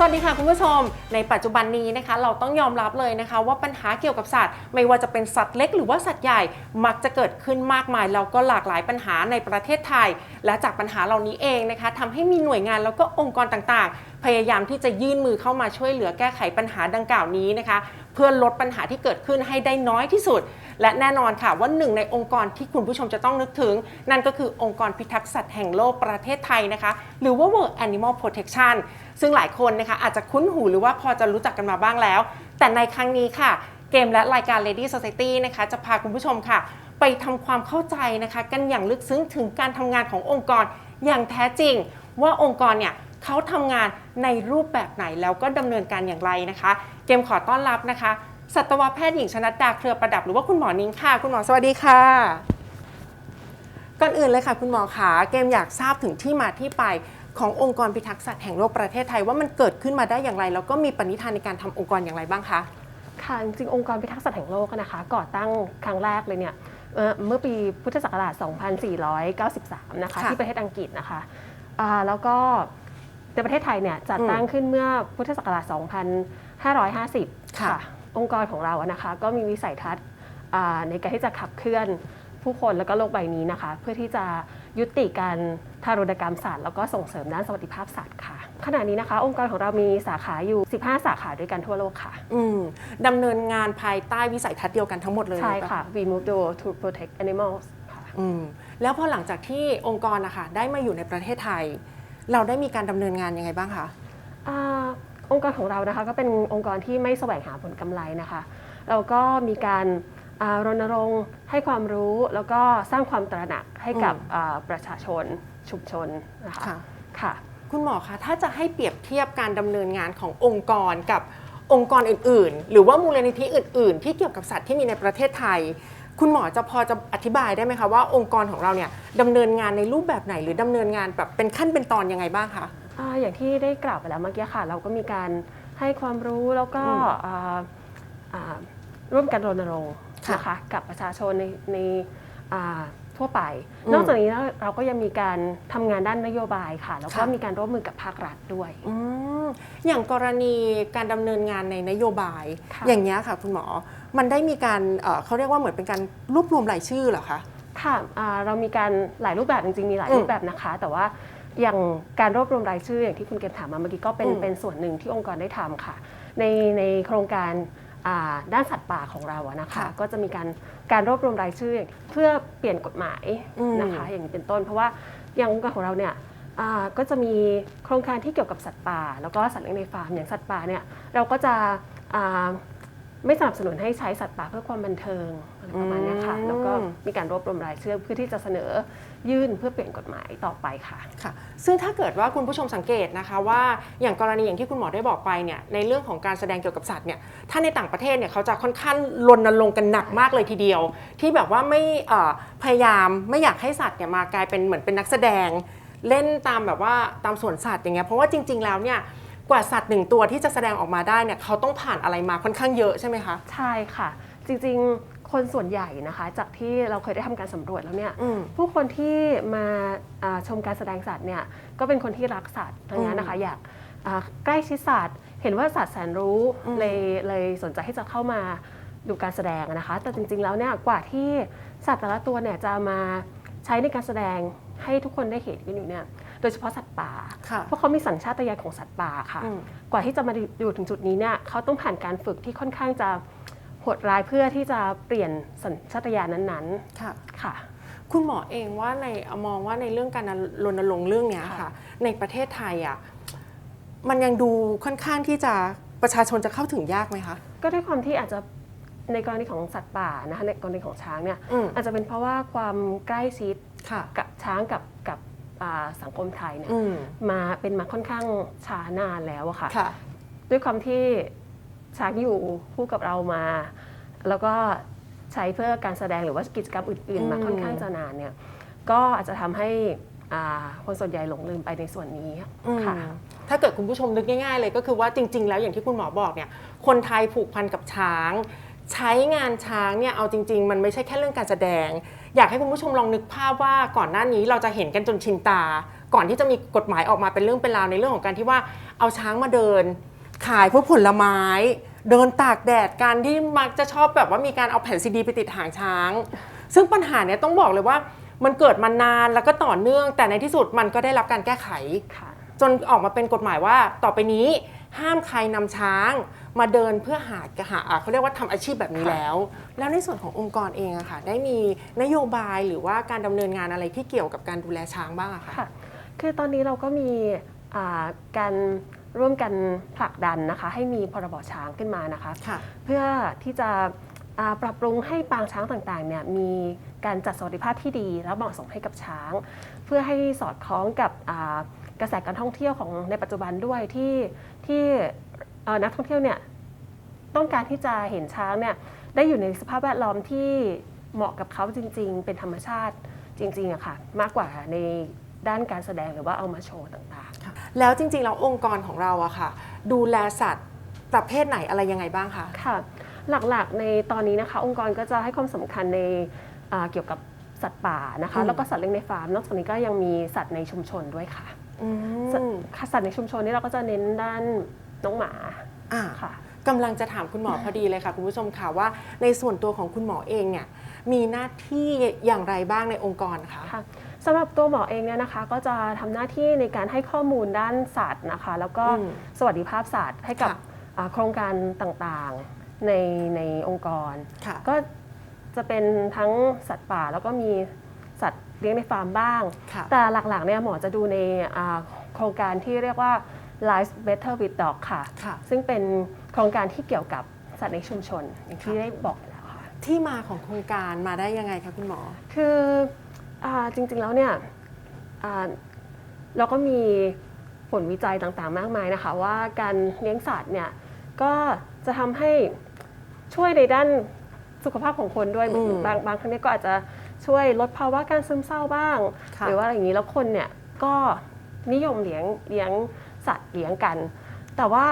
สวัสดีค่ะคุณผู้ชม ในปัจจุบันนี้นะคะ เราต้องยอมรับเลยนะคะ ว่าปัญหาเกี่ยวกับสัตว์ ไม่ว่าจะเป็นสัตว์เล็กหรือว่าสัตว์ใหญ่มักจะเกิดขึ้นมากมายแล้วก็หลากหลายปัญหาในประเทศไทย และจากปัญหาเหล่านี้เองนะคะทำให้มีหน่วยงานแล้วก็องค์กรต่างๆ พยายามที่จะยื่นมือเข้ามาช่วยเหลือแก้ไขปัญหาดังกล่าวนี้นะคะ เพื่อลดปัญหาที่เกิดขึ้นให้ได้น้อยที่สุด และแน่นอนค่ะว่าหนึ่งในองค์กรที่คุณผู้ชมจะต้องนึกถึง นั่นก็คือองค์กรพิทักษ์สัตว์แห่งโลกประเทศไทยนะคะ หรือว่า World Animal Protection ซึ่งหลายคนนะคะอาจจะคุ้นหูหรือว่าพอจะรู้จักกันมาบ้างแล้ว แต่ในครั้งนี้ค่ะ เกมและรายการ Lady Society นะคะจะพาคุณผู้ชมค่ะ ไปทำความเข้าใจนะคะ กันอย่างลึกซึ้งถึงการทำงานขององค์กรอย่างแท้จริง ว่าองค์กรเนี่ยเขาทำงานในรูปแบบไหนแล้วก็ดำเนินการอย่างไรนะคะ เกมขอต้อนรับนะคะสัตวแพทย์หญิงชนัดดาเครือประดับหรือว่าคุณหมอนิ้งค่ะ คุณหมอสวัสดีค่ะ ก่อนอื่นเลยค่ะ คุณหมอขาเกมอยากทราบถึงที่มาที่ไป ขององค์กรพิทักษ์สัตว์แห่งโลกประเทศไทยว่ามันเกิดขึ้นมาได้อย่างไร แล้วก็มีปณิธานในการทำองค์กรอย่างไรบ้างคะค่ะจริงๆองค์กรพิทักษ์สัตว์แห่งโลกอะนะคะก่อตั้งครั้งแรกเลยเนี่ยเอ่อเมื่อปีพุทธศักราช 2493 นะคะค่ะที่ประเทศอังกฤษนะคะอ่าแล้วก็ในประเทศไทยเนี่ยจัดตั้งขึ้นเมื่อพุทธศักราช 2550 ค่ะ องค์กรของเราอะนะคะก็มีวิสัยทัศน์อ่าในการที่จะขับเคลื่อนผู้คนแล้วก็โลกใบนี้นะคะ เพื่อที่จะ ยุติการทารุณกรรมสัตว์แล้วก็ส่งเสริมด้านสวัสดิภาพสัตว์ค่ะ ขณะนี้นะคะ องค์กรของเรามีสาขาอยู่ 15 สาขาด้วยกันทั่วโลกค่ะ อืมดำเนินงานภายใต้วิสัยทัศน์เดียวกันทั้งหมดเลยใช่หรือเปล่าค่ะ We move the world to protect animals ค่ะ อืมแล้วพอหลังจากที่องค์กรนะคะได้มาอยู่ในประเทศไทย เราได้มีการดำเนินงานยังไงบ้างคะอาองค์กรของเรานะคะก็เป็นองค์กรที่ไม่แสวงหาผลกำไรนะคะ เราก็มีการอ่า รณรงค์ให้ความรู้แล้วก็สร้างความตระหนักให้กับอืมอ่าประชาชนชุมชนนะคะค่ะค่ะคุณหมอคะถ้าจะให้เปรียบเทียบการดำเนินงานขององค์กรกับองค์กรอื่น ๆ หรือว่ามูลนิธิอื่น ๆ ที่เกี่ยวกับสัตว์ที่มีในประเทศไทย คุณหมอจะพอจะอธิบายได้ไหมคะว่าองค์กรของเราเนี่ยดำเนินงานในรูปแบบไหน หรือดำเนินงานแบบเป็นขั้นเป็นตอนยังไงบ้างคะอ่าอย่างที่ได้กล่าวไปแล้วเมื่อกี้ค่ะ เราก็มีการให้ความรู้แล้วก็อืมอ่าอ่าร่วมกันรณรงค์ค่ะ นะคะกับประชาชนในในอ่าทั่วไปอืมนอกจากนี้แล้วเราก็ยังมีการทำงานด้านนโยบายค่ะ แล้วก็ค่ะมีการร่วมมือกับภาครัฐด้วยอืมอย่างกรณีการดำเนินงานในนโยบายค่ะอย่างนี้ยค่ะคุณหมอ มันได้มีการเอ่อเขาเรียกว่าเหมือนเป็นการรวบรวมรายชื่อเหรอคะค่ะอ่าเรามีการหลายรูปแบบจริงๆมีหลายอืมรูปแบบนะคะ แต่ว่าอย่างการรวบรวมรายชื่ออย่างที่คุณเกมถามมาเมื่อกี้ก็เป็นอืมเป็นส่วนหนึ่งที่องค์กรได้ทำค่ะ ในในโครงการอ่า ด้านสัตว์ป่าของเราอะนะคะ ก็จะมีการการรวบรวมรายชื่อ เพื่อเปลี่ยนกฎหมายอืมนะคะ อย่างนี้เป็นต้น เพราะว่าอย่างองค์กรของเราเนี่ยอ่าก็จะมีโครงการที่เกี่ยวกับสัตว์ป่า แล้วก็สัตว์เลี้ยงในฟาร์มอย่างสัตว์ป่าเนี่ยเราก็จะอ่าไม่สนับสนุนให้ใช้สัตว์ป่าเพื่อความบันเทิงอะไรประมาณเนี้ยค่ะอืมแล้วก็มีการรวบรวมรายชื่อเพื่อที่จะเสนอ ยื่นเพื่อเปลี่ยนกฎหมายต่อไปค่ะ ค่ะ ซึ่งถ้าเกิดว่าคุณผู้ชมสังเกตนะคะว่าอย่างกรณีอย่างที่คุณหมอได้บอกไปเนี่ยในเรื่องของการแสดงเกี่ยวกับสัตว์เนี่ยถ้าในต่างประเทศเนี่ยเขาจะค่อนข้างรณรงค์กันหนักมากเลยทีเดียว ที่แบบว่าไม่เอ่อพยายามไม่อยากให้สัตว์เนี่ยมากลายเป็นเหมือนเป็นนักแสดง เล่นตามแบบว่าตามสวนสัตว์อย่างเงี้ยเพราะว่าจริง ๆ แล้วเนี่ยกว่าสัตว์หนึ่งตัวที่จะแสดงออกมาได้เนี่ยเขาต้องผ่านอะไรมาค่อนข้างเยอะใช่ไหมคะ ใช่ค่ะ จริงๆ คนส่วนใหญ่นะคะ จากที่เราเคยได้ทำการสำรวจแล้วเนี่ยอืมผู้คนที่มาอ่าชมการแสดงสัตว์เนี่ยก็เป็นคนที่รักสัตว์ทั้งนั้นนะคะ อยากอ่าใกล้ชิดสัตว์เห็นว่าสัตว์แสนรู้อืมเลยเลยสนใจที่จะเข้ามาดูการแสดงนะคะ แต่จริงๆแล้วเนี่ยกว่าที่สัตว์แต่ละตัวเนี่ยจะมาใช้ในการแสดงให้ทุกคนได้เห็นกันอยู่เนี่ยโดยเฉพาะสัตว์ป่าค่ะเพราะเขามีสัญชาตญาณของสัตว์ป่าค่ะอืมกว่าที่จะมาอยู่ถึงจุดนี้เนี่ยเขาต้องผ่านการฝึกที่ค่อนข้างจะโหดร้ายเพื่อที่จะเปลี่ยนสัญชาตญาณนั้นค่ะๆค่ะ คุณหมอเองว่าในมองว่าในเรื่องการรณรงค์เรื่องเนี้ยค่ะค่ะ ในประเทศไทยอะมันยังดูค่อนข้างที่จะประชาชนจะเข้าถึงยากไหมคะ ก็ด้วยความที่อาจจะในกรณีของสัตว์ป่านะคะในกรณีของช้างเนี่ยอืมอาจจะเป็นเพราะว่าความใกล้ชิดค่ะ กับช้างกับกับอ่าสังคมไทยเนี่ยอืมมาเป็นมาค่อนข้างช้านานแล้วอะค่ะ ค่ะ ด้วยความที่ ช้างอยู่คู่กับเรามา แล้วก็ใช้เพื่อการแสดงหรือว่ากิจกรรมอื่นๆ มาอืมค่อนข้างจะนานเนี่ยก็อาจจะทำให้อ่าคนส่วนใหญ่หลงลืมไปในส่วนนี้อืมค่ะถ้าเกิดคุณผู้ชมนึกง่ายๆเลยก็คือว่าจริง ๆ แล้วอย่างที่คุณหมอบอกเนี่ยคนไทยผูกพันกับช้าง ใช้งานช้างเนี่ยเอาจริง ๆ มันไม่ใช่แค่เรื่องการแสดง อยากให้คุณผู้ชมลองนึกภาพว่าก่อนหน้านี้เราจะเห็นกันจนชินตา ก่อนที่จะมีกฎหมายออกมาเป็นเรื่องเป็นราวในเรื่องของการที่ว่าเอาช้างมาเดิน ขายพวกผลไม้ เดินตากแดดกันที่มักจะชอบแบบว่ามีการเอาแผ่นซีดีไปติดหางช้าง ซึ่งปัญหาเนี้ยต้องบอกเลยว่ามันเกิดมานานแล้วก็ต่อเนื่อง แต่ในที่สุดมันก็ได้รับการแก้ไขค่ะจนออกมาเป็นกฎหมายว่าต่อไปนี้ห้ามใครนำช้างมาเดินเพื่อหาหาอ่าเขาเรียกว่าทำอาชีพแบบนี้ค่ะแล้ว แล้วในส่วนขององค์กรเองอะค่ะได้มีนโยบายหรือว่าการดำเนินงานอะไรที่เกี่ยวกับการดูแลช้างบ้างอะคะค่ะ คือตอนนี้เราก็มีอ่าการ ร่วมกันผลักดันนะคะให้มีพรบช้างขึ้นมานะคะค่ะเพื่อที่จะอ่าปรับปรุงให้ปางช้างต่างๆเนี่ยมีการจัดสวัสดิภาพที่ดี และเหมาะสมให้กับช้าง เพื่อให้สอดคล้องกับอ่ากระแสการท่องเที่ยวของในปัจจุบันด้วยที่ที่เอ่อนักท่องเที่ยวเนี่ยต้องการที่จะเห็นช้างเนี่ยได้อยู่ในสภาพแวดล้อมที่เหมาะกับเขาจริง ๆ เป็นธรรมชาติจริงๆอะค่ะมากกว่าใน ด้านการแสดงหรือว่าเอามาโชว์ต่างๆค่ะแล้วจริงๆแล้วองค์กรของเราอะค่ะ ดูแลสัตว์ประเภทไหนอะไรยังไงบ้างคะค่ะ หลักๆในตอนนี้นะคะ องค์กรก็จะให้ความสำคัญในอ่าเกี่ยวกับสัตว์ป่านะคะอืมแล้วก็สัตว์เลี้ยงในฟาร์มนอกจากนี้ก็ยังมีสัตว์ในชุมชนด้วยค่ะอืสัตมว์ค่ะสัตว์ในชุมชนนี่เราก็จะเน้นด้านน้องหมาอ่าค่ะกำลังจะถามคุณหมอพอดีเลยค่ะ คุณผู้ชมค่ะว่าในส่วนตัวของคุณหมอเองเนี่ยมีหน้าที่อย่างไรบ้างในองค์กรคะค่ะ สำหรับตัวหมอเองเนี่ยนะคะก็จะทำหน้าที่ในการให้ข้อมูลด้านสัตว์นะคะ แล้วก็อืมสวัสดิภาพสัตว์ให้กับค่ะอ่าโครงการต่างๆในในองค์กรค่ะก็จะเป็นทั้งสัตว์ป่าแล้วก็มีสัตว์เลี้ยงในฟาร์มบ้างค่ะแต่หลักๆเนี่ยหมอจะดูในอ่าโครงการที่เรียกว่า Life Better with Dog ค่ะค่ะซึ่งเป็นโครงการที่เกี่ยวกับสัตว์ในชุมชนอย่างที่ได้บอกไปแล้วค่ะที่มาของโครงการมาได้ยังไงคะคุณหมอ คือ อาจริงๆแล้วเนี่ยอ่าเราก็มีผลวิจัยต่างๆ มากมายนะคะ ว่าการเลี้ยงสัตว์เนี่ยก็จะทำให้ช่วยในด้านสุขภาพของคนด้วยอืมบางบางครั้งเนี่ยก็อาจจะช่วยลดภาวะการซึมเศร้าบ้าง ค่ะ หรือว่าอะไรอย่างนี้แล้วคนเนี่ยก็นิยมเลี้ยงเลี้ยงสัตว์เลี้ยงกัน แต่ว่า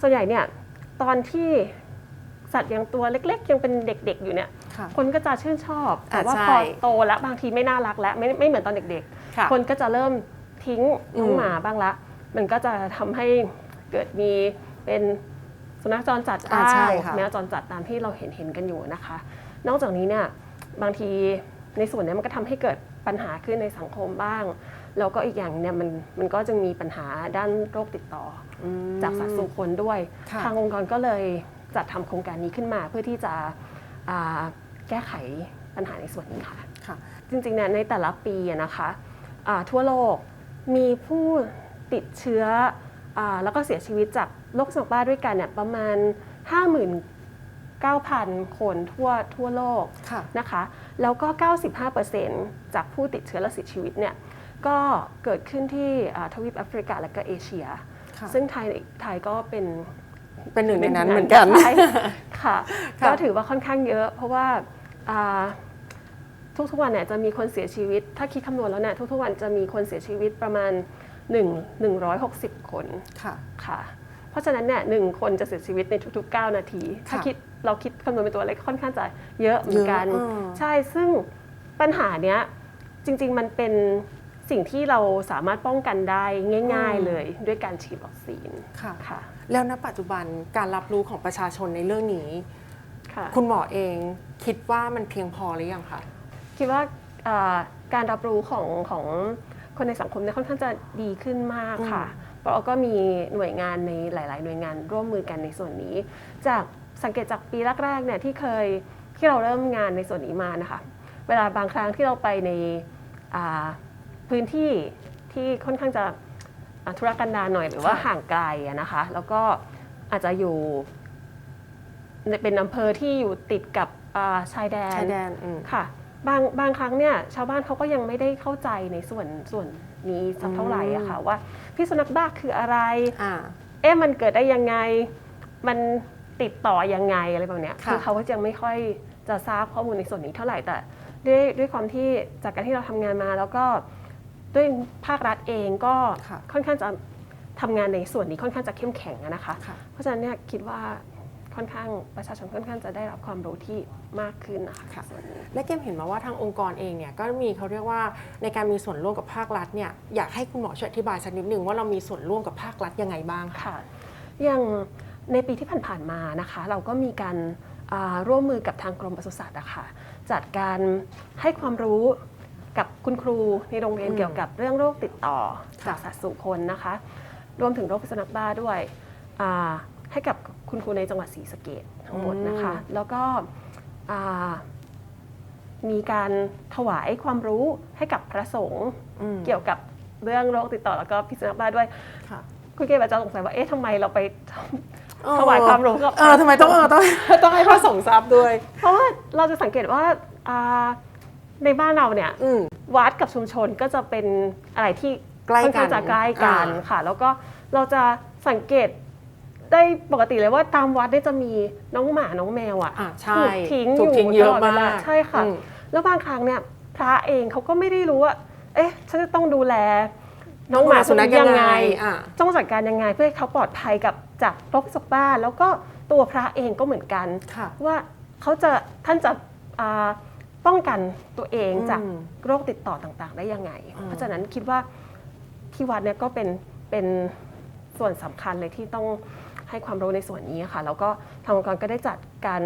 ส่วนใหญ่เนี่ยตอนที่สัตว์ยังตัวเล็ก ๆ ยังเป็นเด็กๆอยู่เนี่ย ค่ะคนก็จะชื่นชอบ แต่อะว่าใช่พอโตแล้วบางทีไม่น่ารักแล้วไม่ไม่เหมือนตอนเด็กค่ะๆคนก็จะเริ่มทิ้งน้องอืมหมาบ้างละ มันก็จะทำให้เกิดมีเป็นสุนัขจรจัดอ่าบ้าใช่งค่ะแมวจรจัดตามที่เราเห็นเห็นกันอยู่นะคะ นอกจากนี้เนี่ยบางทีในส่วนเนี้ยมันก็ทำให้เกิดปัญหาขึ้นในสังคมบ้าง แล้วก็อีกอย่างเนี่ยมันมันก็จะมีปัญหาด้านโรคติดต่ออืมจากสัตว์สู่คนด้วยค่ะทางองค์กรก็เลยจัดทำโครงการนี้ขึ้นมาเพื่อที่จะอ่า แก้ไขปัญหาในส่วนนี้ค่ะค่ะ จริงๆเนี่ยในแต่ละปีอะนะคะอ่าทั่วโลกมีผู้ติดเชื้ออาแล้วก็เสียชีวิตจากโรคสมองบ้าด้วยกันเนี่ยประมาณ 59,000 คนทั่วทั่วโลกค่ะนะคะ แล้วก็ 95%จากผู้ติดเชื้อและเสียชีวิตเนี่ยก็เกิดขึ้นที่อ่าทวีปแอฟริกาและก็เอเชียค่ะซึ่งไทยไทยก็เป็นเป็นหนึ่งในนั้นเหมือนกันใช่ค่ะค่ะก็ถือว่าค่อนข้างเยอะ เพราะว่าอ่า ทุกๆวันเนี่ยจะมีคนเสียชีวิต ถ้าคิดคำนวณแล้วเนี่ยทุกๆวันจะมีคนเสียชีวิตประมาณ1 160 คนค่ะค่ะ เพราะฉะนั้นเนี่ยหนึ่งคนจะเสียชีวิตในทุกๆ 9 นาที ถ้าค่ะคิดเราคิดคำนวณเป็นตัวเลขค่อนข้างจะเยอะเหมือนกันเยอะอ่าใช่ซึ่งปัญหาเนี้ยจริง ๆ มันเป็นสิ่งที่เราสามารถป้องกันได้ง่าย ๆ เลยด้วยการฉีดวัคซีนค่ะค่ะแล้วณปัจจุบันการรับรู้ของประชาชนในเรื่องนี้ ค่ะ คุณหมอเองคิดว่ามันเพียงพอหรือยังคะ คิดว่าเอ่อการรับรู้ของของคนในสังคมเนี่ยค่อนข้างจะดีขึ้นมากค่ะ เพราะก็มีหน่วยงานในหลาย ๆ หน่วยงานร่วมมือกันในส่วนนี้ จากสังเกตจากปีแรก ๆ เนี่ยที่เคยที่เราเริ่มงานในส่วนนี้มานะคะ เวลาบางครั้งที่เราไปในอ่าพื้นที่ที่ค่อนข้างจะอ่าธุรกันดารหน่อยหรือว่าค่ะห่างไกลอะนะคะ แล้วก็อาจจะอยู่ใน เป็นอำเภอที่อยู่ติดกับอ่าชายแดนชายแดนอืมค่ะบางบางครั้งเนี่ยชาวบ้านเขาก็ยังไม่ได้เข้าใจในส่วนส่วนนี้สักเท่าไหร่อะค่ะว่าพิษสุนัขบ้าคืออะไรอ่าเอ๊ะมันเกิดได้ยังไงมันติดต่อยังไงอะไรแบบเนี้ยค่ะอเขาก็ยังไม่ค่อยจะทราบข้อมูลในส่วนนี้เท่าไหร่แต่ด้วยด้วยความที่จากการที่เราทำงานมา แล้วก็ด้วยภาครัฐเองก็ค่ะค่อนข้างจะทำงานในส่วนนี้ค่อนข้างจะเข้มแข็งอะนะคะค่ะเพราะฉะนั้นเนี่ยคิดว่า ค่อนข้างประชาชนค่อนข้างจะได้รับความรู้ที่มากขึ้นนะคะค่ะส่วนนี้ และเกมเห็นมาว่าทางองค์กรเองเนี่ยก็มีเขาเรียกว่าในการมีส่วนร่วมกับภาครัฐเนี่ยอยากให้คุณหมอช่วยอธิบายสักนิดหนึ่งว่าเรามีส่วนร่วมกับภาครัฐยังไงบ้างคะค่ะ อย่างในปีที่ผ่านๆมานะคะ เราก็มีการอ่าร่วมมือกับทางกรมปศุสัตว์อะค่ะจัดการให้ความรู้กับคุณครูในโรงเรียนอืมเกี่ยวกับเรื่องโรคติดต่อค่ะจากสัตว์สู่คนนะคะ รวมถึงโรคพิษสุนัขบ้าด้วยอ่าให้กับ คุณครูในจังหวัดศรีสะเกดทั้งหมดนะคะ แล้วก็อ่ามีการถวายความรู้ให้กับพระสงฆ์อืมเกี่ยวกับเรื่องโรคติดต่อแล้วก็พิษสุนัขบ้าด้วยค่ะคุณเกศอาจจะสงสัยว่าเอ๊ะทำไมเราไปถวายความรู้กับเออทำไมต้องเออต้องต้องให้พระสงฆ์ทราบด้วย เพราะว่าเราจะสังเกตว่าอ่าในบ้านเราเนี่ยอืมวัดกับชุมชนก็จะเป็นอะไรที่ใกล้กันค่อนข้างจะใกล้กันอ่าค่ะ แล้วก็เราจะสังเกต ได้ปกติเลยว่าตามวัดเนี่ยจะมีน้องหมาน้องแมวอะอ่าใช่ถูกทิ้งถูอกยู่ทิ้งเยอะตลดวลมาก ใช่ค่ะ อืม แล้วบางครั้งเนี่ยพระเองเขาก็ไม่ได้รู้ว่า เอ๊ะฉันจะต้องดูแล น้องหมาสุนัขพวกยังนี้ไงอ่าต้องจัดการยังไงเพื่อให้เขาปลอดภัยกับจากโรคพิษสุนัขบ้าแล้วก็ตัวพระเองก็เหมือนกัน ค่ะ ว่าเขาจะท่านจะอ่าป้องกันตัวเองอืมจากโรคติดต่อต่างๆ ได้ยังไงอืมเพราะฉะนั้นคิดว่าที่วัดเนี่ยก็เป็นเป็นส่วนสำคัญเลยที่ต้อง ให้ความรู้ในส่วนนี้ค่ะ แล้วก็ทางองค์กรก็ได้จัดการ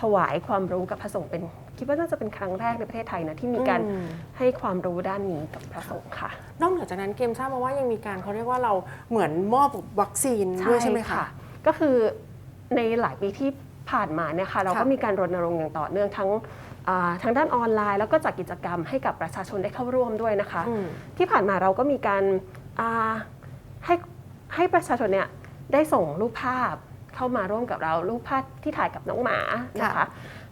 ถวายความรู้กับพระสงฆ์เป็น คิดว่าน่าจะเป็นครั้งแรกในประเทศไทยนะที่มีการอืม ให้ความรู้ด้านนี้กับพระสงฆ์ค่ะ นอกเหนือจากนั้นเกมทราบมาว่ายังมีการเขาเรียกว่าเราเหมือนมอบวัคซีนด้วยใช่ไหมคะ ก็คือในหลายปีที่ผ่านมาเนี่ยค่ะเราก็ค่ะมีการรณรงค์อย่างต่อเนื่องทั้งอ่าทางด้านออนไลน์ แล้วก็จัดกิจกรรมให้กับประชาชนได้เข้าร่วมด้วยนะคะ อืมที่ผ่านมาเราก็มีการอ่าให้ให้ประชาชนเนี่ย ได้ส่งรูปภาพเข้ามาร่วมกับเรารูปภาพที่ถ่ายกับน้องหมานะคะค่ะ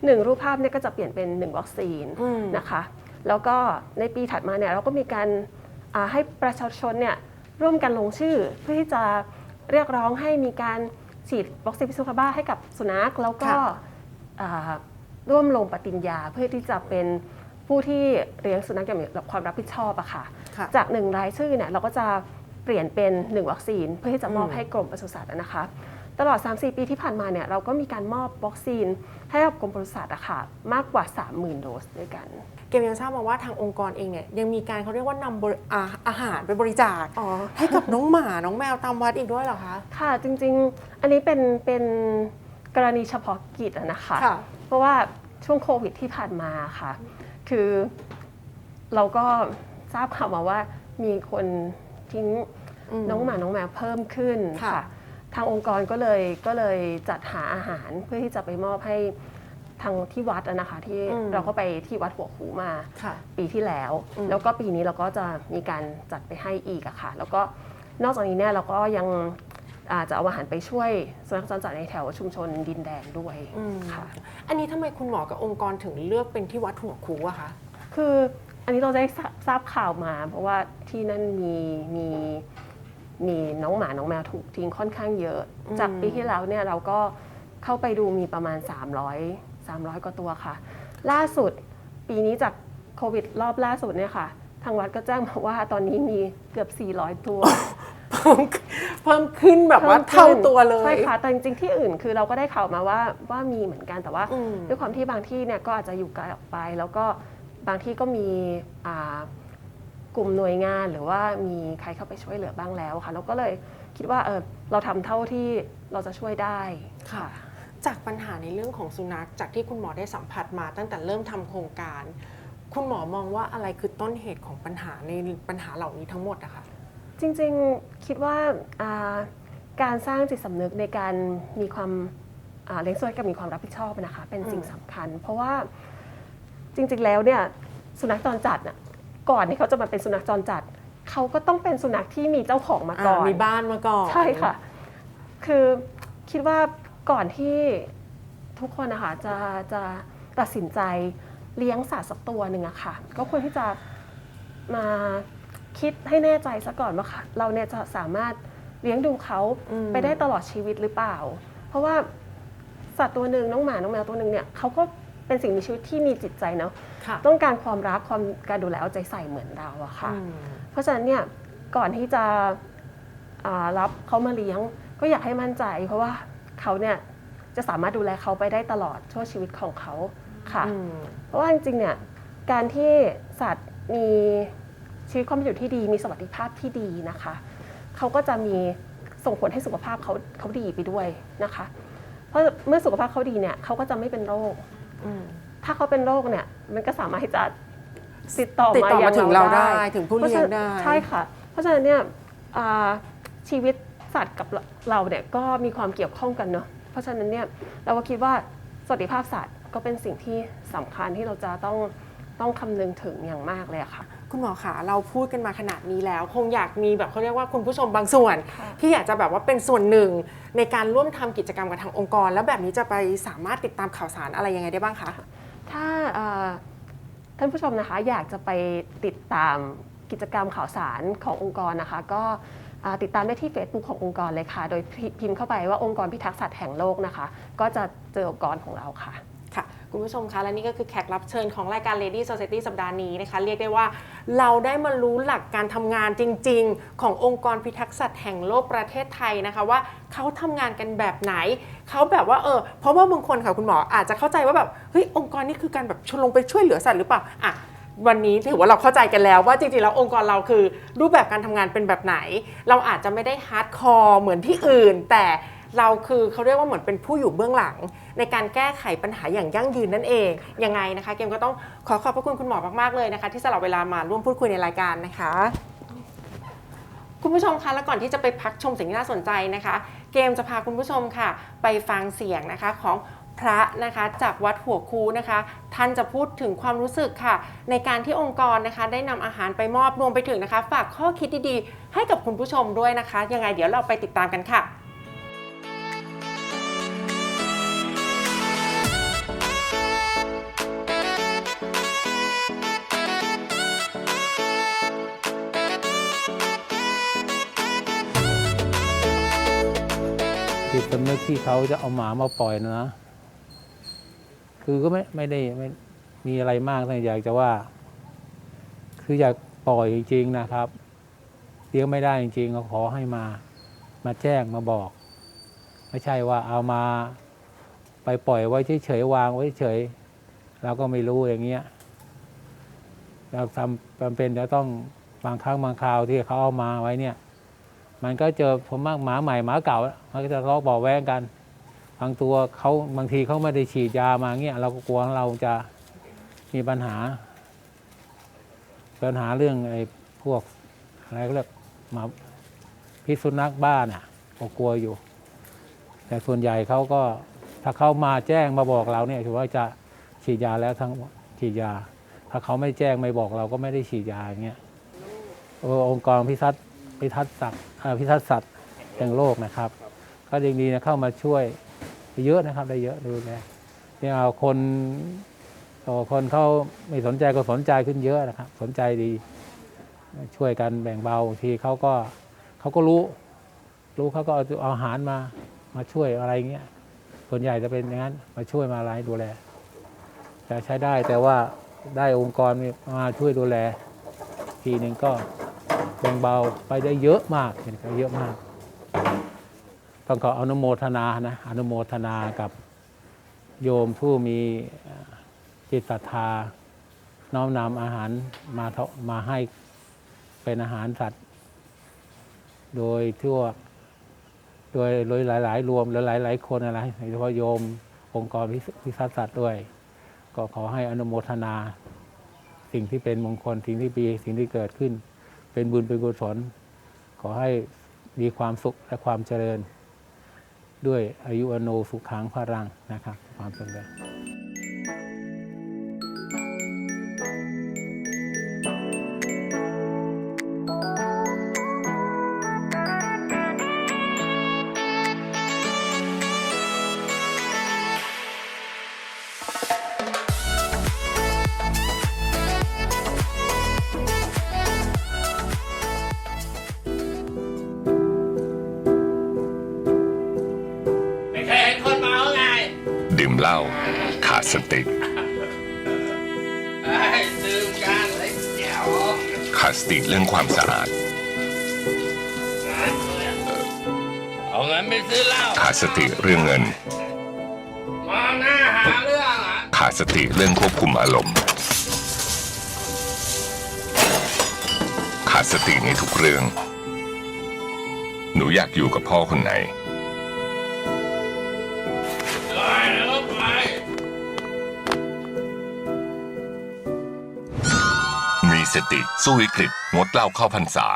หนึ่งรูปภาพเนี่ยก็จะเปลี่ยนเป็นหนึ่งวัคซีนอืมนะคะ แล้วก็ในปีถัดมาเนี่ยเราก็มีการอ่าให้ประชาชนเนี่ยร่วมกันลงชื่อเพื่อที่จะเรียกร้องให้มีการฉีดวัคซีนพิษสุนัขบ้าให้กับสุนัขแล้วก็ค่ะอ่าร่วมลงปฏิญญาเพื่อที่จะเป็นผู้ที่เลี้ยงสุนัขอย่างมีความรับผิดชอบอะค่ะค่ะจากหนึ่งรายชื่อเนี่ยเราก็จะ เปลี่ยนเป็นหนึ่งวัคซีน เพื่อที่จะมอบอืมให้กรมปศุสัตว์นะคะตลอด 3-4 ปีที่ผ่านมาเนี่ยเราก็มีการมอบวัคซีนให้กับกรมปศุสัตว์อะค่ะมากกว่า 30,000 โดสด้วยกัน เกมยังทราบมาว่าทางองค์กรเองเนี่ยยังมีการเขาเรียกว่านำบริอาอาหารไปบริจาคอ๋อให้กับน้องหมา น้องแมวตามวัดอีกด้วยเหรอคะ ค่ะจริงๆ อันนี้เป็นเป็นกรณีเฉพาะกิจอะนะคะค่ะเพราะว่าช่วงโควิดที่ผ่านมาค่ะ คือเราก็ทราบข่าวมาว่ามีคน ทิ้งอืมน้องหมาน้องแมวเพิ่มขึ้นค่ะค่ะ ทางองค์กรก็เลยก็เลยจัดหาอาหารเพื่อที่จะไปมอบให้ทางที่วัดอะนะคะที่อืมเราก็ไปที่วัดหัวหูมา ค่ะปีที่แล้ว อืม แล้วก็ปีนี้เราก็จะมีการจัดไปให้อีกอะค่ะ แล้วก็นอกจากนี้เนี่ยเราก็ยังอาจจะเอาอาหารไปช่วยสุนัขจรจัดในแถวชุมชนดินแดงด้วยอืมค่ะ อันนี้ทำไมคุณหมอกับองค์กรถึงเลือกเป็นที่วัดหัวคูอะคะ คือ อันนี้เราได้ทราทราบข่าวมา เพราะว่าที่นั่นมีมีมีน้องหมาน้องแมวถูกทิ้งค่อนข้างเยอะอืมจากปีที่แล้วเนี่ยเราก็เข้าไปดูมีประมาณ 300 300 กว่าตัวค่ะ ล่าสุดปีนี้จากโควิดรอบล่าสุดเนี่ยค่ะ ทางวัดก็แจ้งมาว่าตอนนี้มีเกือบ 400 ตัว เพิ่มเพิ่มขึ้นแบบว่าเท่าตัวเลยใช่ค่ะแต่จริงๆที่อื่นคือเราก็ได้ข่าวมาว่าว่ามีเหมือนกันแต่ว่าอืมด้วยความที่บางที่เนี่ยก็อาจจะอยู่ไกลออกไปแล้วก็ บางที่ก็มีอ่ากลุ่มหน่วยงานหรือว่ามีใครเข้าไปช่วยเหลือบ้างแล้วค่ะเราก็เลยคิดว่าเออเราทำเท่าที่เราจะช่วยได้ค่ะ จากปัญหาในเรื่องของสุนัขจากที่คุณหมอได้สัมผัสมาตั้งแต่เริ่มทำโครงการ คุณหมอมองว่าอะไรคือต้นเหตุของปัญหาในปัญหาเหล่านี้ทั้งหมดอะคะจริงๆคิดว่าอ่าการสร้างจิตสำนึกในการมีความอ่าเลี้ยงสุนัขกับมีความรับผิดชอบนะคะ เป็นสิ่งอืมสำคัญ เพราะว่า จริงๆแล้วเนี่ยสุนัขจรจัดน่ะก่อนที่เขาจะมาเป็นสุนัขจรจัด เขาก็ต้องเป็นสุนัขที่มีเจ้าของมาก่อนอ่ามีบ้านมาก่อน ใช่ค่ะ คือคิดว่าก่อนที่ทุกคนนะคะจะจะตัดสินใจเลี้ยงสัตว์สักตัวหนึ่งอะค่ะ ก็ควรที่จะมาคิดให้แน่ใจซะก่อนว่าค่ะเราเนี่ยจะสามารถเลี้ยงดูเขาอืมไปได้ตลอดชีวิตหรือเปล่า เพราะว่าสัตว์ตัวหนึ่งน้องหมา น้องแมวตัวหนึ่งเนี่ยเขาก็ เป็นสิ่งมีชีวิตที่มีจิตใจเนาะค่ะ ต้องการความรักความการดูแลเอาใจใส่เหมือนเราอะค่ะอืมเพราะฉะนั้นเนี่ยก่อนที่จะอ่ารับเขามาเลี้ยง ก็อยากให้มั่นใจ เพราะว่าเขาเนี่ยจะสามารถดูแลเขาไปได้ตลอดชั่วชีวิตของเขาค่ะอืมเพราะว่าจริงๆเนี่ยการที่สัตว์มีชีวิตความเป็นอยู่ที่ดี มีสวัสดิภาพที่ดีนะคะ เขาก็จะมีส่งผลให้สุขภาพเขาเขาดีไปด้วยนะคะ เพราะเมื่อสุขภาพเขาดีเนี่ยเขาก็จะไม่เป็นโรคอืม ถ้าเขาเป็นโรคเนี่ยมันก็สามารถที่จะติดต่อติดมาต่อยัมางถึงเราได้ถึงผู้เพราะเลี้ยฉะงได้ใช่ค่ะ เพราะฉะนั้นเนี่ยอ่าชีวิตสัตว์กับเราเนี่ยก็มีความเกี่ยวข้องกันเนาะเพราะฉะนั้นเนี่ยเราก็คิดว่าสวัสดิภาพสัตว์ก็เป็นสิ่งที่สำคัญที่เราจะต้องต้องคำนึงถึงอย่างมากเลยอะค่ะ คุณหมอคะเราพูดกันมาขนาดนี้แล้ว คงอยากมีแบบเขาเรียกว่าคุณผู้ชมบางส่วนค่ะที่อยากจะแบบว่าเป็นส่วนหนึ่ง ในการร่วมทำกิจกรรมกับทางองค์กร แล้วแบบนี้จะไปสามารถติดตามข่าวสารอะไรยังไงได้บ้างคะถ้าเอ่อท่านผู้ชมนะคะอยากจะไปติดตามกิจกรรมข่าวสารขององค์กรนะคะ ก็อ่าติดตามได้ที่ Facebook ขององค์กรเลยค่ะ โดยพิมพ์เข้าไปว่าองค์กรพิทักษ์สัตว์แห่งโลกนะคะ ก็จะเจอองค์กรของเราค่ะ คุณผู้ชมคะและนี่ก็คือแขกรับเชิญของรายการ Lady Society สัปดาห์นี้นะคะ เรียกได้ว่าเราได้มารู้หลักการทำงานจริง ๆ ขององค์กรพิทักษ์สัตว์แห่งโลกประเทศไทยนะคะว่าเขาทำงานกันแบบไหน เขาแบบว่าเออเพราะว่าบางคนค่ะคุณหมออาจจะเข้าใจว่าแบบเฮ้ยองค์กรนี่คือการแบบชวนลงไปช่วยเหลือสัตว์หรือเปล่าอะวันนี้ถือว่าเราเข้าใจกันแล้วว่าจริงๆแล้วองค์กรเราคือ รูปแบบการทำงานเป็นแบบไหน เราอาจจะไม่ได้ฮาร์ดคอร์เหมือนที่อื่น แต่ เราคือเขาเรียกว่าเหมือนเป็นผู้อยู่เบื้องหลัง ในการแก้ไขปัญหาอย่างยั่งยืนนั่นเอง ยังไงนะคะ เกมก็ต้องขอขอบพระคุณคุณหมอมากๆเลยนะคะ ที่สละเวลามาร่วมพูดคุยในรายการนะคะ คุณผู้ชมคะแล้วก่อนที่จะไปพักชมสิ่งที่น่าสนใจนะคะ เกมจะพาคุณผู้ชมค่ะ ไปฟังเสียงนะคะของพระนะคะจากวัดหัวคูนะคะ ท่านจะพูดถึงความรู้สึกค่ะ ในการที่องค์กรนะคะได้นำอาหารไปมอบรวมไปถึงนะคะ ฝากข้อคิดดีๆ ให้กับคุณผู้ชมด้วยนะคะ ยังไงเดี๋ยวเราไปติดตามกันค่ะ ที่เขาจะเอาหมามาปล่อยนะ คือก็ไม่ไม่ได้ไม่มีอะไรมากแต่อยากจะว่า คืออยากปล่อยจริงๆนะครับเลี้ยงไม่ได้จริงๆก็ขอให้มา มาแจ้งมาบอก ไม่ใช่ว่าเอามาไปปล่อยไว้เฉยๆวางไว้เฉยเราก็ไม่รู้อย่างเงี้ยเราทำจำเป็นจะต้องบางครั้งบางคราวที่เขาเอามาไว้เนี่ย มันก็เจอผมมากหมาใหม่หมาเก่า มันก็จะทะเลาะเบาะแวงกัน บางตัวเขาบางทีเขาไม่ได้ฉีดยามาเงี้ยเราก็กลัวเราจะมีปัญหา ปัญหาเรื่องไอ้พวกอะไรก็เรียกหมาพิษสุนัขบ้านอะก็กลัวอยู่ แต่ส่วนใหญ่เขาก็ถ้าเขามาแจ้งมาบอกเราเนี่ยถือว่าจะฉีดยาแล้วทั้งฉีดยา ถ้าเขาไม่แจ้งไม่บอกเราก็ไม่ได้ฉีดยาอย่างเงี้ยออองค์กรพิทักษ์ พิทักษ์สัตว์เอ่อพิทักษ์สัตว์แห่งโลกนะครับ ก็ยังดีนะเข้ามาช่วยเยอะนะครับได้เยอะดูแลเนี่ยเอาคนต่อคนเขาไม่สนใจก็สนใจขึ้นเยอะนะครับ สนใจดีช่วยกันแบ่งเบาทีเขาก็เขาก็รู้ รู้เขาก็เอาอาหารมามาช่วยอะไรเงี้ยส่วนใหญ่จะเป็นอย่างนั้นมาช่วยมาอะไรดูแลแต่ใช้ได้แต่ว่าได้องค์กรมาช่วยดูแล ทีหนึ่งก็ แบ่งเบาไปได้เยอะมากเห็นก็เยอะมาก ต้องขออนุโมทนานะอนุโมทนากับโยมผู้มีจิตศรัทธา น้อมนำอาหารมาทมาให้เป็นอาหารสัตว์ โดยทั่วโดยโดยหลาย ๆ รวมหรือหลาย ๆ คนอะไรโดยเฉพาะโยมองค์กรพิพิทักษ์สัตว์ด้วย ก็ขอให้อนุโมทนา สิ่งที่เป็นมงคลสิ่งที่ดีสิ่งที่เกิดขึ้น เป็นบุญเป็นกุศลขอให้มีความสุขและความเจริญ ด้วยอายุอโนสุขังพรังนะครับ ความสำเร็จ เอาเงินไปซื้อเหล้าขาดสติเรื่องเงิน มองหน้าหาเรื่องอะขาดสติเรื่องควบคุมอารมณ์ ขาดสติในทุกเรื่อง หนูอยากอยู่กับพ่อคนไหนได้แล้วไป มีสติสู้วิกฤตงดเหล้าเข้าพรรษา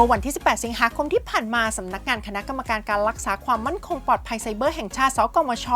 มื่อวันที่ 18 สิงหาคมที่ผ่านมาสำนักงานคณะกรรมการการรักษาความมั่นคงปลอดภัยไซเบอร์แห่งชาติสกมช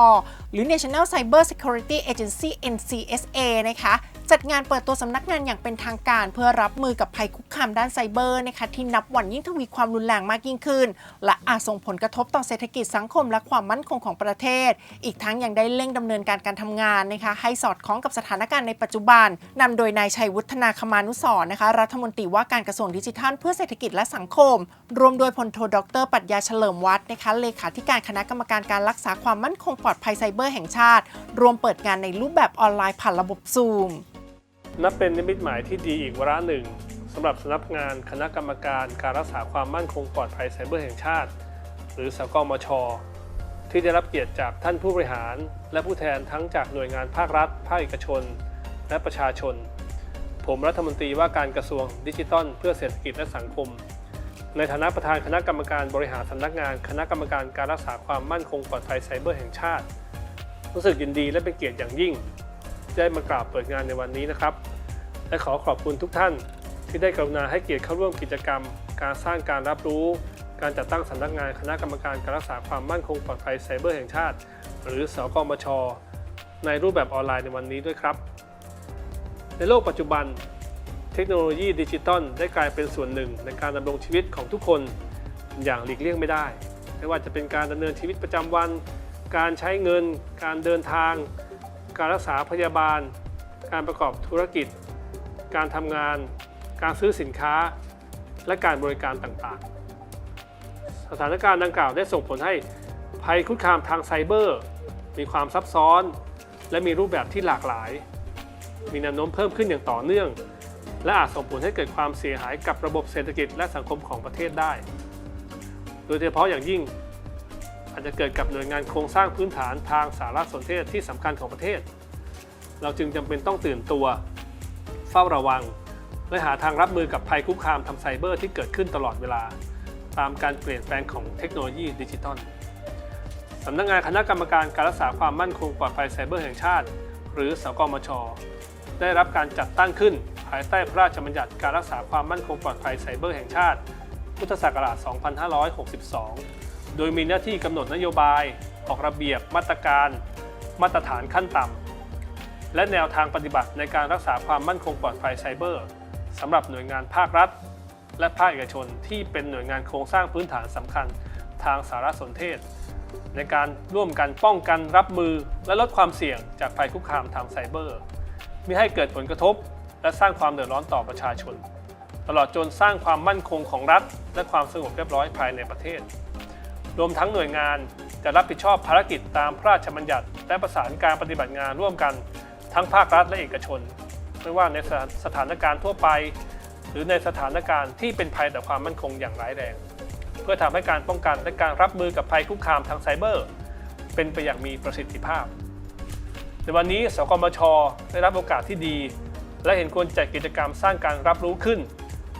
หรือ National Cyber Security Agency NCSA นะคะ จัดงานเปิดตัวสำนักงานอย่างเป็นทางการเพื่อรับมือกับภัยคุกคามด้านไซเบอร์นะคะที่นับวันยิ่งทวีความรุนแรงมากยิ่งขึ้น และอาจส่งผลกระทบต่อเศรษฐกิจสังคมและความมั่นคงของประเทศ อีกทั้งยังได้เร่งดำเนินการการทำงานนะคะให้สอดคล้องกับสถานการณ์ในปัจจุบันนำโดยนายชัยวุฒนาคมานุสร์นะคะรัฐมนตรีว่าการกระทรวงดิจิทัล เพื่อเศรษฐกิจและสังคม รวมโดยพลโทดรปรัชญาเฉลิมวัฒน์นะคะเลขาธิการคณะกรรมการการรักษาความมั่นคงปลอดภัยไซเบอร์แห่งชาติ รวมเปิดงานในรูปแบบออนไลน์ผ่านระบบซูม นับเป็นนิมิตหมายที่ดีอีกวาระหนึ่งสำหรับสำนักงานคณะกรรมการการรักษาความมั่นคงปลอดภัยไซเบอร์แห่งชาติ หรือสกมช ที่ได้รับเกียรติจากท่านผู้บริหาร และผู้แทนทั้งจากหน่วยงานภาครัฐ ภาคเอกชน และประชาชน ผมรัฐมนตรีว่าการกระทรวงดิจิทัล เพื่อเศรษฐกิจและสังคม ในฐานะประธานคณะกรรมการบริหารสำนักงานคณะกรรมการการรักษาความมั่นคงปลอดภัยไซเบอร์แห่งชาติ รู้สึกยินดีและเป็นเกียรติอย่างยิ่ง ได้มากราบเปิดงานในวันนี้นะครับ และขอขอบคุณทุกท่านที่ได้กรุณาให้เกียรติเข้าร่วมกิจกรรม การสร้างการรับรู้ การจัดตั้งสำนักงานคณะกรรมการการรักษาความมั่นคงปลอดภัยไซเบอร์แห่งชาติ หรือสกมช ในรูปแบบออนไลน์ในวันนี้ด้วยครับ ในโลกปัจจุบัน เทคโนโลยีดิจิตอลได้กลายเป็นส่วนหนึ่งในการดำรงชีวิตของทุกคนอย่างหลีกเลี่ยงไม่ได้ ไม่ว่าจะเป็นการดำเนินชีวิตประจำวัน การใช้เงิน การเดินทาง การรักษาพยาบาล การประกอบธุรกิจ การทำงาน การซื้อสินค้า และการบริการต่างๆ สถานการณ์ดังกล่าวได้ส่งผลให้ภัยคุกคามทางไซเบอร์ มีความซับซ้อน และมีรูปแบบที่หลากหลาย มีแนวโน้มเพิ่มขึ้นอย่างต่อเนื่อง และอาจส่งผลให้เกิดความเสียหายกับระบบเศรษฐกิจและสังคมของประเทศได้ โดยเฉพาะอย่างยิ่ง อาจจะเกิดกับหน่วยงานโครงสร้างพื้นฐานทางสารสนเทศที่สำคัญของประเทศ เราจึงจำเป็นต้องตื่นตัว เฝ้าระวัง และหาทางรับมือกับภัยคุกคามทางไซเบอร์ที่เกิดขึ้นตลอดเวลา ตามการเปลี่ยนแปลงของเทคโนโลยีดิจิทัลสำนักงานคณะกรรมการการรักษาความมั่นคงปลอดภัยไซเบอร์แห่งชาติ หรือสกมช ได้รับการจัดตั้งขึ้น ภายใต้พระราชบัญญัติการรักษาความมั่นคงปลอดภัยไซเบอร์แห่งชาติ พุทธศักราช 2562 โดยมีหน้าที่กำหนดนโยบาย ออกระเบียบมาตรการ มาตรฐานขั้นต่ำและแนวทางปฏิบัติในการรักษาความมั่นคงปลอดภัยไซเบอร์สำหรับหน่วยงานภาครัฐ และภาคเอกชนที่เป็นหน่วยงานโครงสร้างพื้นฐานสำคัญทางสารสนเทศ ในการร่วมกันป้องกันรับมือและลดความเสี่ยงจากภัยคุกคามทางไซเบอร์มิให้เกิดผลกระทบ และสร้างความเดือดร้อนต่อประชาชน ตลอดจนสร้างความมั่นคงของรัฐ และความสงบเรียบร้อยภายในประเทศ รวมทั้งหน่วยงานจะรับผิดชอบภารกิจตามพระราชบัญญัติ และประสานการปฏิบัติงานร่วมกัน ทั้งภาครัฐและเอกชน ไม่ว่าในสถานการณ์ทั่วไป หรือในสถานการณ์ที่เป็นภัยต่อความมั่นคงอย่างร้ายแรง เพื่อทำให้การป้องกันและการรับมือกับภัยคุกคามทางไซเบอร์ เป็นไปอย่างมีประสิทธิภาพ ในวันนี้สกมช ได้รับโอกาสที่ดี และเห็นควรจัดกิจกรรมสร้างการรับรู้ขึ้น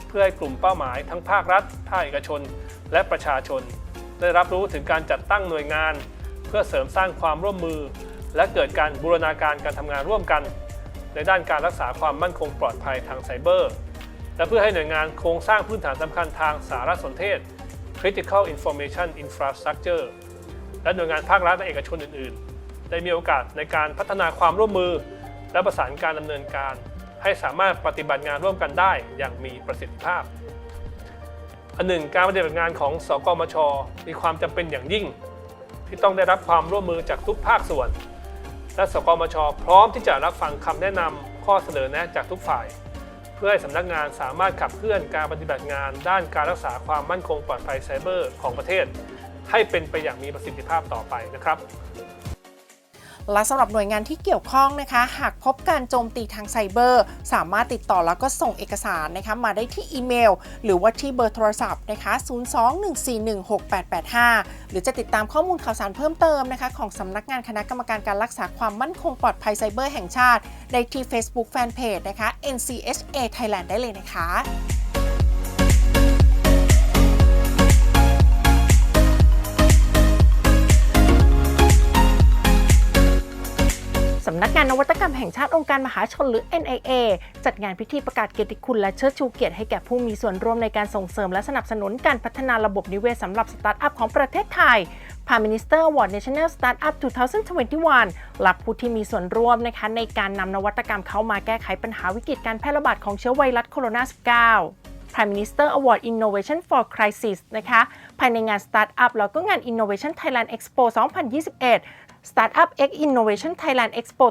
เพื่อให้กลุ่มเป้าหมายทั้งภาครัฐ ภาคเอกชน และประชาชน ได้รับรู้ถึงการจัดตั้งหน่วยงาน เพื่อเสริมสร้างความร่วมมือ และเกิดการบูรณาการการทำงานร่วมกัน ในด้านการรักษาความมั่นคงปลอดภัยทางไซเบอร์ และเพื่อให้หน่วยงานโครงสร้างพื้นฐานสำคัญทางสารสนเทศ Critical Information Infrastructure และหน่วยงานภาครัฐและเอกชนอื่น ๆ ได้มีโอกาสในการพัฒนาความร่วมมือ และประสานการดำเนินการ ให้สามารถปฏิบัติงานร่วมกันได้อย่างมีประสิทธิภาพ อันหนึ่งการปฏิบัติงานของสกมช มีความจำเป็นอย่างยิ่ง ที่ต้องได้รับความร่วมมือจากทุกภาคส่วน และสกมช พร้อมที่จะรับฟังคำแนะนำข้อเสนอแนะจากทุกฝ่ายเพื่อพื่อให้สำนักงานสามารถขับเคลื่อนการปฏิบัติงาน ด้านการรักษาความมั่นคงปลอดภัยไซเบอร์ของประเทศ ให้เป็นไปอย่างมีประสิทธิภาพต่อไปนะครับ และสำหรับหน่วยงานที่เกี่ยวข้องนะคะ หากพบการโจมตีทางไซเบอร์ สามารถติดต่อแล้วก็ส่งเอกสารนะคะมาได้ที่อีเมล หรือว่าที่เบอร์โทรศัพท์นะคะ021416885 หรือจะติดตามข้อมูลข่าวสารเพิ่มเติมนะคะของสำนักงานคณะกรรมการการรักษาความมั่นคงปลอดภัยไซเบอร์แห่งชาติ ได้ที่ Facebook Fanpage นะคะ NCHA Thailand ได้เลยนะคะำนักงานนวัตกรรมแห่งชาติองค์การมหาชนหรือ NIA จัดงานพิธีประกาศเกียรติคุณและเชิดชูเกียรติให้แก่ผู้มีส่วนร่วมในการส่งเสริมและสนับสนุนการพัฒนาระบบนิเวศสำหรับสตาร์ทอัพของประเทศไทยพา Minister Award National Startup 2021และผู้ที่มีส่วนร่วมนะคะในการนำนวัตกรรมเข้ามาแก้ไขปัญหาวิกฤตการแพร่ระบาดของเชื้อไวรัสโคโรนา -19 Prime Minister Award Innovation for Crisis นะคะ ภายในงาน Startup แล้วก็งาน Innovation Thailand Expo 2021 Startup X Innovation Thailand Expo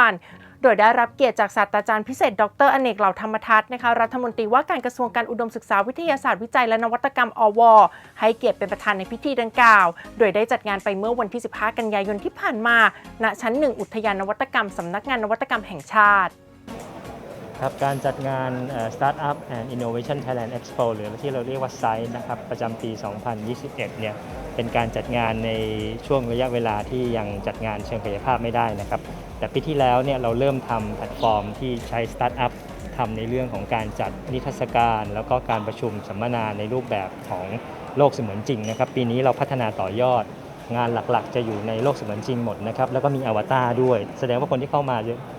2021โดยได้รับเกียรติจากศาสตราจารย์พิเศษ ดรอเนกเหล่าธรรมทัศน์นะคะรัฐมนตรีว่าการกระทรวงการอุดมศึกษาวิทยาศาสตร์วิจัยและนวัตกรรมอว ให้เกียรติเป็นประธานในพิธีดังกล่าว โดยได้จัดงานไปเมื่อวันที่ 15 กันยายนที่ผ่านมา ณ ชั้น 1 อุทยานนวัตกรรม สำนักงานนวัตกรรมแห่งชาติ ครับการจัดงานเอ่อ Startup and Innovation Thailand Expo หรือที่เราเรียกว่าไซต์นะครับประจำปี 2021 เนี่ย เป็นการจัดงานในช่วงระยะเวลาที่ยังจัดงานเชิงกายภาพไม่ได้นะครับ แต่ปีที่แล้วเนี่ยเราเริ่มทำแพลตฟอร์มที่ใช้ Startup ทำในเรื่องของการจัดนิทรรศการ แล้วก็การประชุมสัมมนาในรูปแบบของโลกเสมือนจริงนะครับ ปีนี้เราพัฒนาต่อยอดงานหลักๆ จะอยู่ในโลกเสมือนจริงหมดนะครับ แล้วก็มีอวตารด้วย แสดงว่าคนที่เข้ามา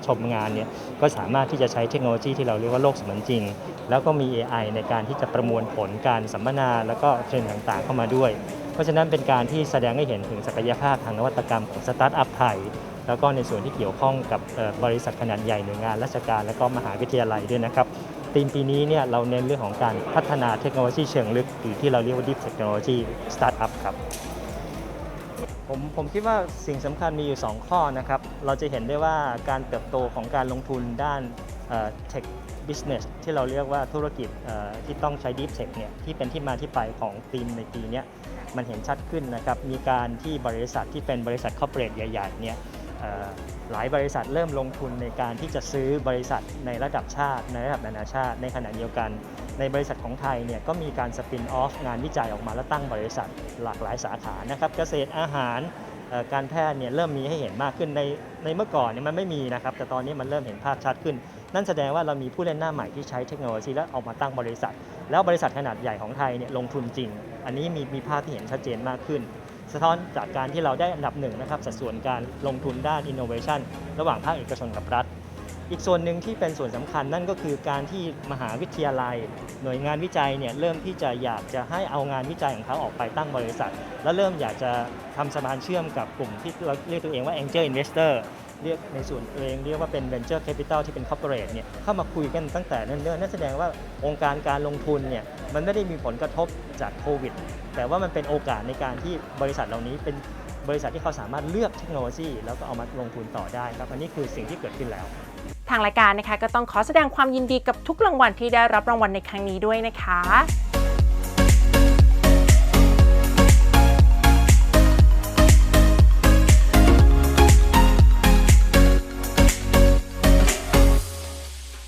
ชมงานเนี่ยก็สามารถที่จะใช้เทคโนโลยีที่เราเรียกว่าโลกเสมือนจริง แล้วก็มี AI ในการที่จะประมวลผลการสัมมนา แล้วก็เทรนด์ต่างๆ เข้ามาด้วย เพราะฉะนั้นเป็นการที่แสดงให้เห็นถึงศักยภาพทางนวัตกรรมของสตาร์ทอัพไทย แล้วก็ในส่วนที่เกี่ยวข้องกับบริษัทขนาดใหญ่หน่วยงานราชการ และก็มหาวิทยาลัยด้วยนะครับธีมปีนี้เนี่ยเราเน้นเรื่องของการพัฒนาเทคโนโลยีเชิงลึกหรือที่เราเรียกว่า Deep Technology Startup ครับผมผมคิดว่าสิ่งสำคัญมีอยู่ 2 ข้อนะครับ เราจะเห็นได้ว่าการเติบโตของการลงทุนด้านเทค บิสเนสที่เราเรียกว่าธุรกิจที่ต้องใช้ Deep Tech เนี่ยที่เป็นที่มาที่ไปของธีมในปีนี้มันเห็นชัดขึ้นนะครับ มีการที่บริษัทที่เป็นบริษัทคอร์เปอเรทใหญ่ๆเนี่ยหลายบริษัทเริ่มลงทุนในการที่จะซื้อบริษัทในระดับชาติ ในระดับนานาชาติ ในขณะเดียวกัน ในบริษัทของไทยเนี่ยก็มีการสปินออฟงานวิจัยออกมาแล้วตั้งบริษัทหลากหลายสาขานะครับเกษตรอาหารการแพทย์เนี่ยเริ่มมีให้เห็นมากขึ้นในในเมื่อก่อนเนี่ยมันไม่มีนะครับ แต่ตอนนี้มันเริ่มเห็นภาพชัดขึ้น นั่นแสดงว่าเรามีผู้เล่นหน้าใหม่ที่ใช้เทคโนโลยีและออกมาตั้งบริษัท แล้วบริษัทขนาดใหญ่ของไทยเนี่ยลงทุนจริง อันนี้มีมีภาพที่เห็นชัดเจนมากขึ้น สะท้อนจากการที่เราได้อันดับหนึ่งนะครับสัดส่วนการลงทุนด้าน innovation ระหว่างภาคเอกชนกับรัฐอีกส่วนหนึ่งที่เป็นส่วนสำคัญนั่นก็คือการที่มหาวิทยาลัย หน่วยงานวิจัยเนี่ยเริ่มที่จะอยากจะให้เอางานวิจัยของเขาออกไปตั้งบริษัท แล้วเริ่มอยากจะทำสะพานเชื่อมกับกลุ่มที่เราเรียกตัวเองว่า Angel Investor เรียกในส่วนเองเรียกว่าเป็น Venture Capital ที่เป็น Corporate เนี่ยเข้ามาคุยกันตั้งแต่เนิ่นๆนั่นแสดงว่าองค์การการลงทุนเนี่ยมันไม่ได้มีผลกระทบจากโควิด แต่ว่ามันเป็นโอกาสในการที่บริษัทเหล่านี้เป็นบริษัทที่เขาสามารถเลือกเทคโนโลยีแล้วก็เอามาลงทุนต่อได้ครับอันนี้คือสิ่งที่เกิดขึ้นแล้วทางรายการนะคะก็ต้องขอแสดงความยินดีกับทุกรางวัลที่ได้รับรางวัลในครั้งนี้ด้วยนะคะ